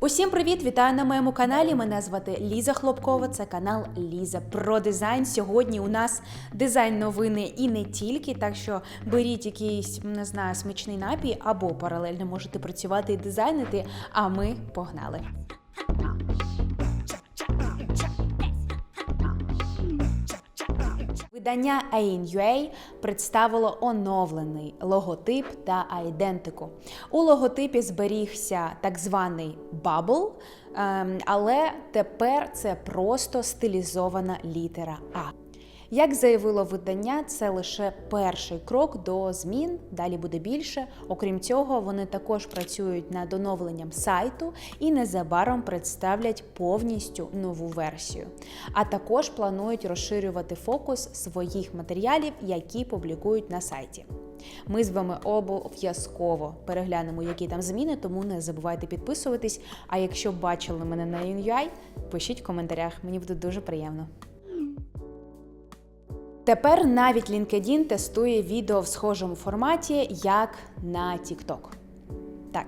Усім привіт! Вітаю на моєму каналі. Мене звати Ліза Хлопкова. Це канал Ліза про дизайн. Сьогодні у нас дизайн новини і не тільки. Так що беріть якийсь не знаю смачний напій або паралельно можете працювати і дизайнити. А ми погнали. Видання AIN.UA представило оновлений логотип та айдентику. У логотипі зберігся так званий бабл, ем, але тепер це просто стилізована літера А. Як заявило видання, це лише перший крок до змін. Далі буде більше. Окрім цього, вони також працюють над оновленням сайту і незабаром представлять повністю нову версію. А також планують розширювати фокус своїх матеріалів, які публікують на сайті. Ми з вами обов'язково переглянемо, які там зміни, тому не забувайте підписуватись. А якщо бачили мене на UNUI, пишіть в коментарях, мені буде дуже приємно. Тепер навіть LinkedIn тестує відео в схожому форматі, як на TikTok. Так,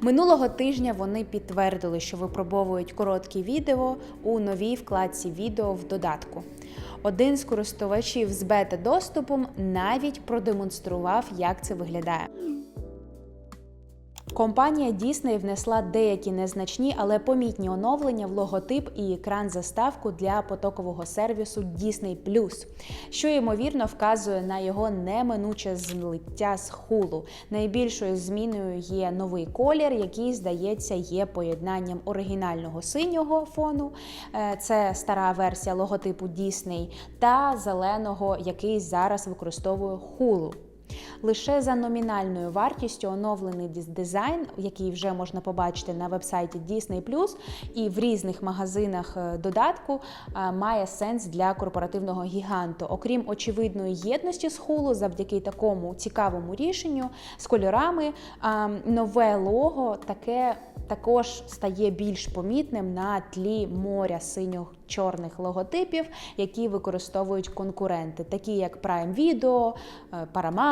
минулого тижня вони підтвердили, що випробовують короткі відео у новій вкладці відео в додатку. Один з користувачів з бета-доступом навіть продемонстрував, як це виглядає. Компанія Disney внесла деякі незначні, але помітні оновлення в логотип і екран заставку для потокового сервісу Disney+, що ймовірно вказує на його неминуче злиття з хулу. Найбільшою зміною є новий колір, який, здається, є поєднанням оригінального синього фону. е, Це стара версія логотипу Disney, та зеленого, який зараз використовує хулу. Лише за номінальною вартістю оновлений дизайн, який вже можна побачити на вебсайті Disney+, і в різних магазинах е, додатку, е, має сенс для корпоративного гіганту. Окрім очевидної єдності з хулу, завдяки такому цікавому рішенню з кольорами, нове лого таке також стає більш помітним на тлі моря синьо чорних логотипів, які використовують конкуренти, такі як Prime Video, е,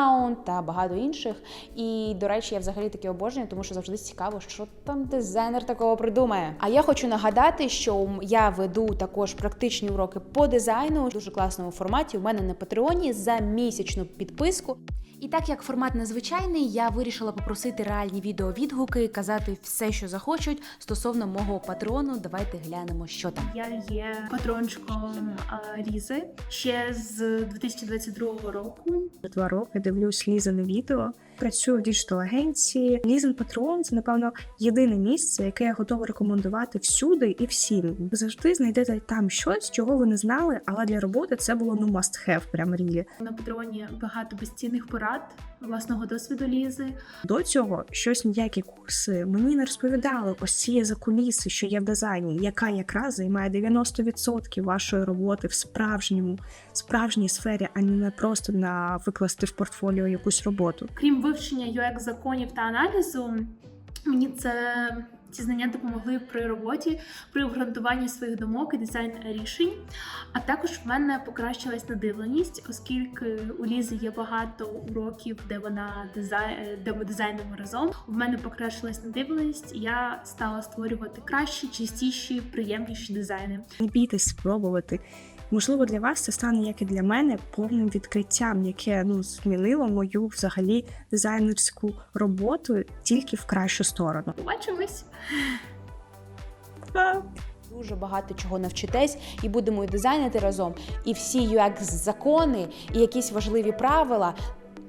Paramount та багато інших. І, до речі, я взагалі таке обожнюю, тому що завжди цікаво, що там дизайнер такого придумає. А я хочу нагадати, що я веду також практичні уроки по дизайну в дуже класному форматі. У мене на Патреоні за місячну підписку. І так як формат незвичайний, я вирішила попросити реальні відеовідгуки, казати все, що захочуть стосовно мого патрону. Давайте глянемо, що там. Я є патрончиком а, Різи ще з 2022 року. Два роки дивлюсь Лізане відео. Працюю в діджитал агенції. Лізен Патрон це напевно єдине місце, яке я готова рекомендувати всюди і всім. Ви завжди знайдете там щось, чого ви не знали, але для роботи це було ну must have, прям рілі. На патроні багато безцінних порад власного досвіду Лізи. До цього щось ніякі курси мені не розповідали ось ці закуліси, що є в дизайні, яка якраз займає 90% вашої роботи в справжньому справжній сфері, а не просто на викласти в портфоліо якусь роботу. Крім вивчення UX законів та аналізу, мені це. Ці знання допомогли при роботі, при обґрунтуванні своїх думок і дизайн рішень. А також в мене покращилась надивленість, оскільки у Лізи є багато уроків, де вона дизайн, де ми дизайнимо разом. У мене покращилась надивленість, і я стала створювати кращі, чистіші, приємніші дизайни. Не бійтесь спробувати. Можливо, для вас це стане, як і для мене, повним відкриттям, яке ну змінило мою взагалі дизайнерську роботу тільки в кращу сторону. Побачимось! Дуже багато чого навчитесь, і будемо і дизайнити разом. І всі UX закони, і якісь важливі правила.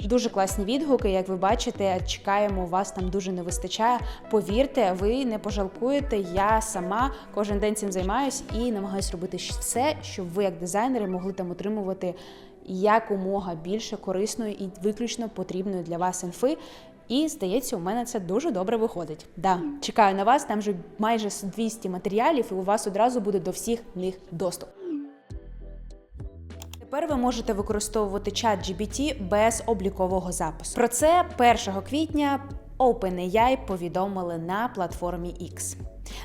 Дуже класні відгуки, як ви бачите, чекаємо вас там дуже не вистачає. Повірте, ви не пожалкуєте. Я сама кожен день цим займаюсь і намагаюся робити все, щоб ви, як дизайнери, могли там отримувати якомога більше корисної і виключно потрібної для вас інфи. І здається, у мене це дуже добре виходить. Да, чекаю на вас. Там вже майже 200 матеріалів, і у вас одразу буде до всіх них доступ. Тепер ви можете використовувати чат GBT без облікового запису. Про це 1 квітня OpenAI повідомили на платформі X.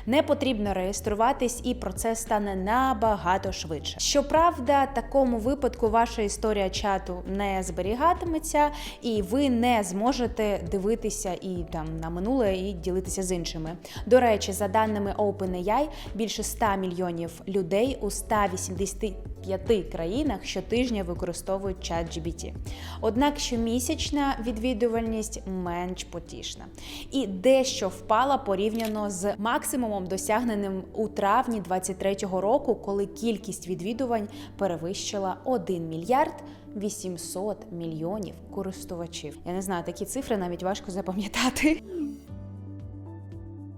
Не потрібно реєструватись, і процес стане набагато швидше. Щоправда, такому випадку ваша історія чату не зберігатиметься, і ви не зможете дивитися і там на минуле і ділитися з іншими. До речі, за даними OpenAI, більше 100 мільйонів людей у 185 країнах щотижня використовують чат GBT. Однак щомісячна відвідувальність менш потішна і дещо впала порівняно з максимумом, досягненим у травні 2023 року, коли кількість відвідувань перевищила 1 мільярд 800 мільйонів користувачів. Я не знаю, такі цифри навіть важко запам'ятати.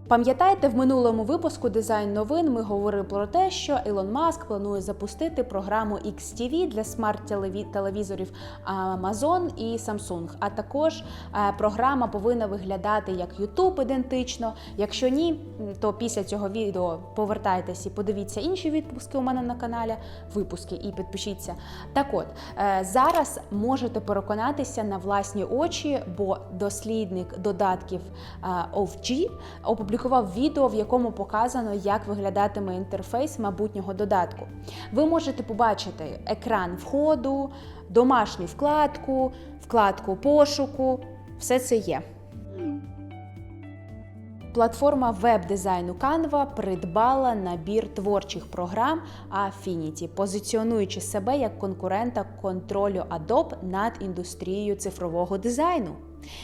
Пам'ятаєте, в минулому випуску дизайн новин ми говорили про те, що Ілон Маск планує запустити програму XTV для смарт-телевізорів Amazon і Samsung. А також е, програма повинна виглядати як YouTube ідентично. Якщо ні, то після цього відео повертайтесь і подивіться інші відпуски у мене на каналі, випуски і підпишіться. Так от е, зараз можете переконатися на власні очі, бо дослідник додатків е, OFG опублікував відео, в якому показано, як виглядатиме інтерфейс майбутнього додатку. Ви можете побачити екран входу, домашню вкладку, вкладку пошуку. Все це є. Платформа веб-дизайну Canva придбала набір творчих програм Affinity, позиціонуючи себе як конкурента контролю Adobe над індустрією цифрового дизайну.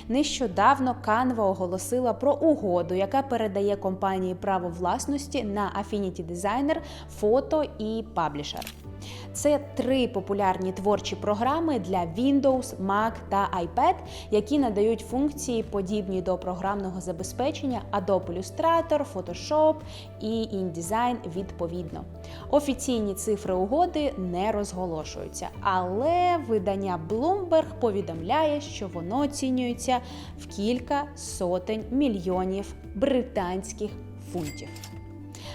Нещодавно Canva оголосила про угоду, яка передає компанії право власності на Affinity Designer, фото і Publisher. Це три популярні творчі програми для Windows, Mac та iPad, які надають функції, подібні до програмного забезпечення Adobe Illustrator, Photoshop і InDesign відповідно. Офіційні цифри угоди не розголошуються, але видання Bloomberg повідомляє, що воно оцінюється в кілька сотень мільйонів британських фунтів.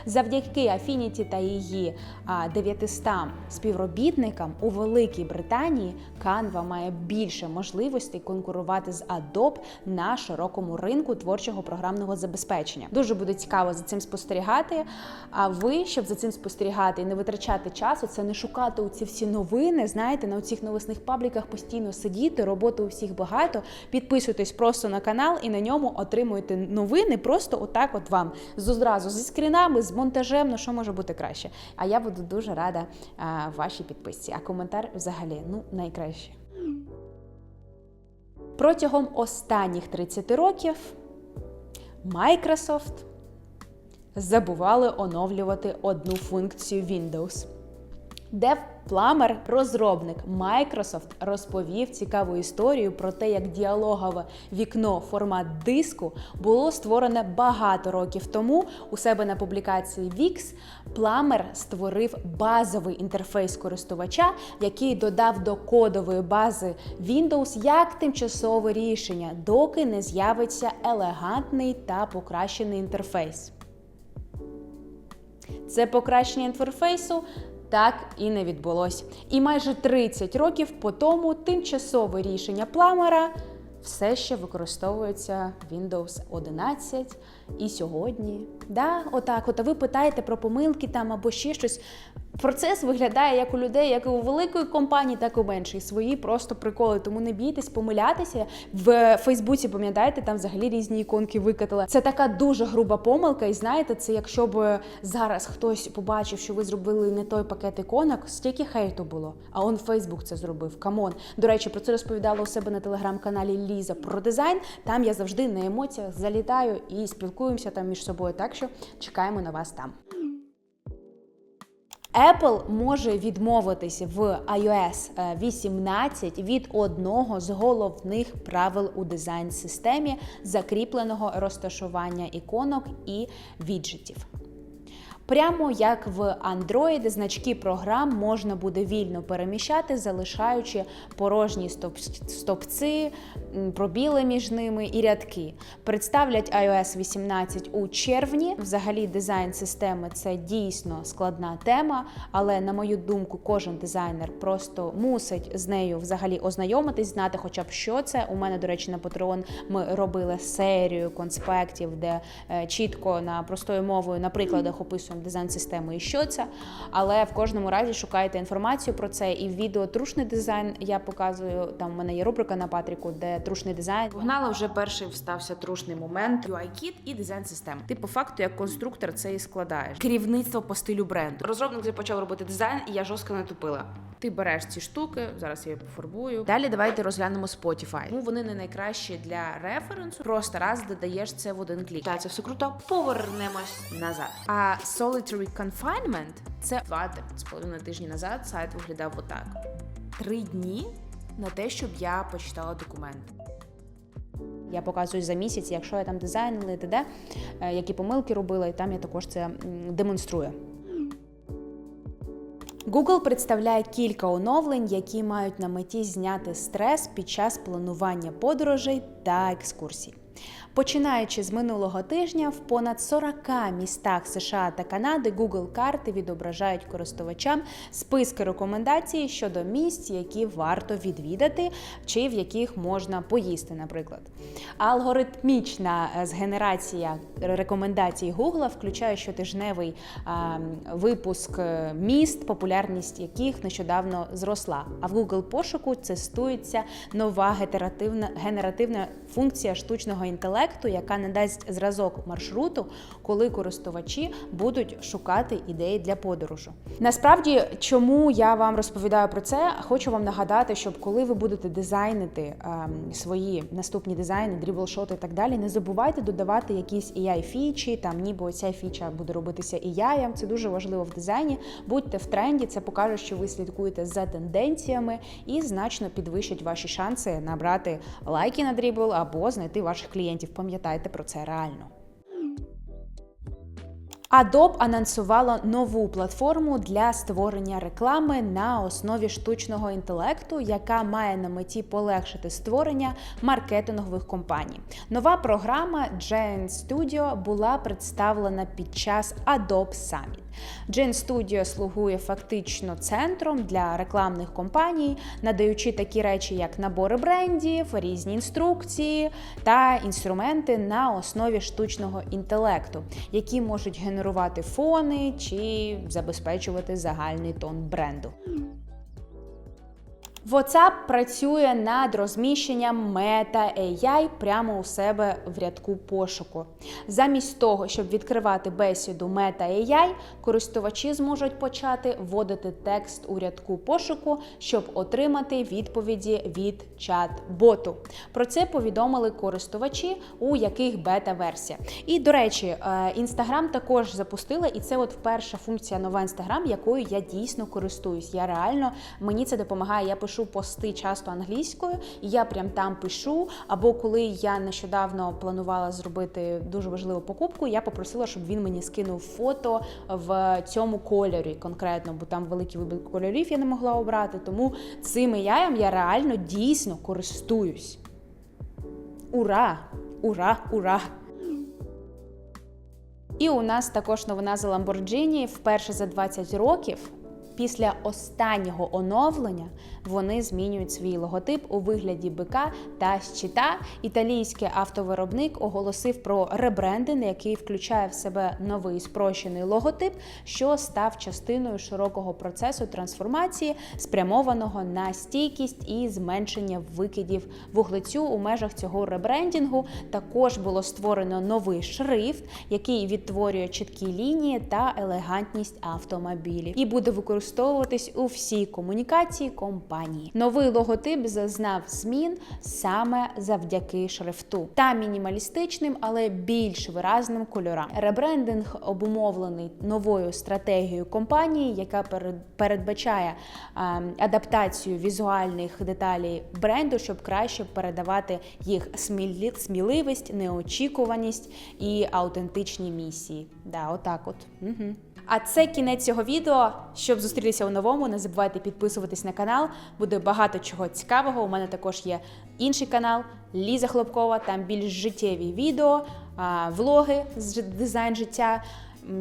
Завдяки Affinity та її а, 900 співробітникам у Великій Британії Canva має більше можливостей конкурувати з Adobe на широкому ринку творчого програмного забезпечення. Дуже буде цікаво за цим спостерігати. А ви, щоб за цим спостерігати і не витрачати часу, це не шукати у ці всі новини. Знаєте, на цих новосних пабліках постійно сидіти, роботи у всіх багато. Підписуйтесь просто на канал і на ньому отримуєте новини просто отак, от вам зразу зі скрінами, з монтажем, ну що може бути краще. А я буду дуже рада а, вашій підписці. А коментар взагалі ну найкраще. Протягом останніх 30 років Microsoft забували оновлювати одну функцію Windows. Дев Пламер, розробник Microsoft, розповів цікаву історію про те, як діалогове вікно формат диску було створене багато років тому. У себе на публікації Wix Пламер створив базовий інтерфейс користувача, який додав до кодової бази Windows як тимчасове рішення, доки не з'явиться елегантний та покращений інтерфейс. Це покращення інтерфейсу так і не відбулось. І майже 30 років по тому тимчасове рішення пламера все ще використовується Windows 11 і сьогодні. Да, отак, от а ви питаєте про помилки там або ще щось. Процес виглядає як у людей, як і у великої компанії, так і у меншої. Свої просто приколи. Тому не бійтесь помилятися. В Фейсбуці, пам'ятаєте, там взагалі різні іконки викатали. Це така дуже груба помилка. І знаєте, це якщо б зараз хтось побачив, що ви зробили не той пакет іконок, стільки хейту було. А он Фейсбук це зробив. Камон. До речі, про це розповідала у себе на телеграм-каналі Ліза про дизайн. Там я завжди на емоціях залітаю і спілкуємося там між собою. Так що чекаємо на вас там. Apple може відмовитись в iOS 18 від одного з головних правил у дизайн-системі закріпленого розташування іконок і віджитів. Прямо як в Android, значки програм можна буде вільно переміщати, залишаючи порожні стоп- стовпці, м, пробіли між ними і рядки. Представлять iOS 18 у червні. Взагалі, дизайн системи це дійсно складна тема, але на мою думку, кожен дизайнер просто мусить з нею взагалі ознайомитись, знати, хоча б що це. У мене, до речі, на Patreon ми робили серію конспектів, де е, чітко на простою мовою на прикладах описуємо дизайн системи і що це. Але в кожному разі шукайте інформацію про це. І в відео трушний дизайн я показую. Там у мене є рубрика на Патріку, де трушний дизайн. Погнала вже перший встався трушний момент. UI-кіт і дизайн систем. Ти по факту як конструктор це і складаєш. Керівництво по стилю бренду. Розробник вже почав робити дизайн, і я жорстко натупила. Ти береш ці штуки, зараз я її пофарбую. Далі давайте розглянемо Spotify. Ну вони не найкращі для референсу. Просто раз додаєш це в один клік. Та це все круто. Повернемось назад. А Solitary Confinement – це два з половиною тижні назад. Сайт виглядав отак. Три дні на те, щоб я почитала документ. Я показую за місяць, якщо я там дизайнила і т.д., е, які помилки робила, і там я також це демонструю. Google представляє кілька оновлень, які мають на меті зняти стрес під час планування подорожей та екскурсій. Починаючи з минулого тижня, в понад 40 містах США та Канади Google карти відображають користувачам списки рекомендацій щодо місць, які варто відвідати, чи в яких можна поїсти, наприклад. Алгоритмічна е, згенерація рекомендацій Google включає щотижневий а, випуск е, міст, популярність яких нещодавно зросла. А в Google пошуку тестується нова генеративна, генеративна функція штучного інтелекту, яка надасть зразок маршруту, коли користувачі будуть шукати ідеї для подорожу. Насправді, чому я вам розповідаю про це, хочу вам нагадати, щоб коли ви будете дизайнити ем, свої наступні дизайни, дріблшоти і так далі, не забувайте додавати якісь ai фічі, там ніби ця фіча буде робитися AI. Це дуже важливо в дизайні. Будьте в тренді, це покаже, що ви слідкуєте за тенденціями і значно підвищить ваші шанси набрати лайки на дрібл або знайти ваших клієнтів. Пам'ятайте про це реально. Adobe анонсувала нову платформу для створення реклами на основі штучного інтелекту, яка має на меті полегшити створення маркетингових компаній. Нова програма Gen Studio була представлена під час Adobe Summit. Gen Studio слугує фактично центром для рекламних компаній, надаючи такі речі, як набори брендів, різні інструкції та інструменти на основі штучного інтелекту, які можуть генерувати фони чи забезпечувати загальний тон бренду. WhatsApp працює над розміщенням Meta AI прямо у себе в рядку пошуку. Замість того, щоб відкривати бесіду Meta AI, користувачі зможуть почати вводити текст у рядку пошуку, щоб отримати відповіді від чат-боту. Про це повідомили користувачі, у яких бета-версія. І до речі, Instagram також запустила, і це от перша функція нова Instagram, якою я дійсно користуюсь. Я реально мені це допомагає. Я пишу пости часто англійською, і я прям там пишу. Або коли я нещодавно планувала зробити дуже важливу покупку, я попросила, щоб він мені скинув фото в цьому кольорі конкретно, бо там великий вибір кольорів я не могла обрати. Тому цим яєм я реально дійсно користуюсь. Ура! Ура! Ура! І у нас також новина за Lamborghini. Вперше за 20 років після останнього оновлення вони змінюють свій логотип у вигляді бика та щита. Італійський автовиробник оголосив про ребрендинг, який включає в себе новий спрощений логотип, що став частиною широкого процесу трансформації, спрямованого на стійкість і зменшення викидів вуглецю. У межах цього ребрендінгу також було створено новий шрифт, який відтворює чіткі лінії та елегантність автомобілів, і буде використовуватись у всій комунікації компанії. Новий логотип зазнав змін саме завдяки шрифту та мінімалістичним, але більш виразним кольорам. Ребрендинг обумовлений новою стратегією компанії, яка передбачає адаптацію візуальних деталей бренду, щоб краще передавати їх сміливість, неочікуваність і аутентичні місії. Да, отак от. Угу. А це кінець цього відео. Щоб зустрітися у новому, не забувайте підписуватись на канал. Буде багато чого цікавого. У мене також є інший канал Ліза Хлопкова. Там більш життєві відео, влоги з дизайн життя,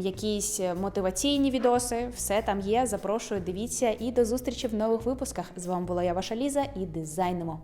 якісь мотиваційні відоси. Все там є. Запрошую, дивіться і до зустрічі в нових випусках. З вами була я, ваша Ліза, і дизайнемо.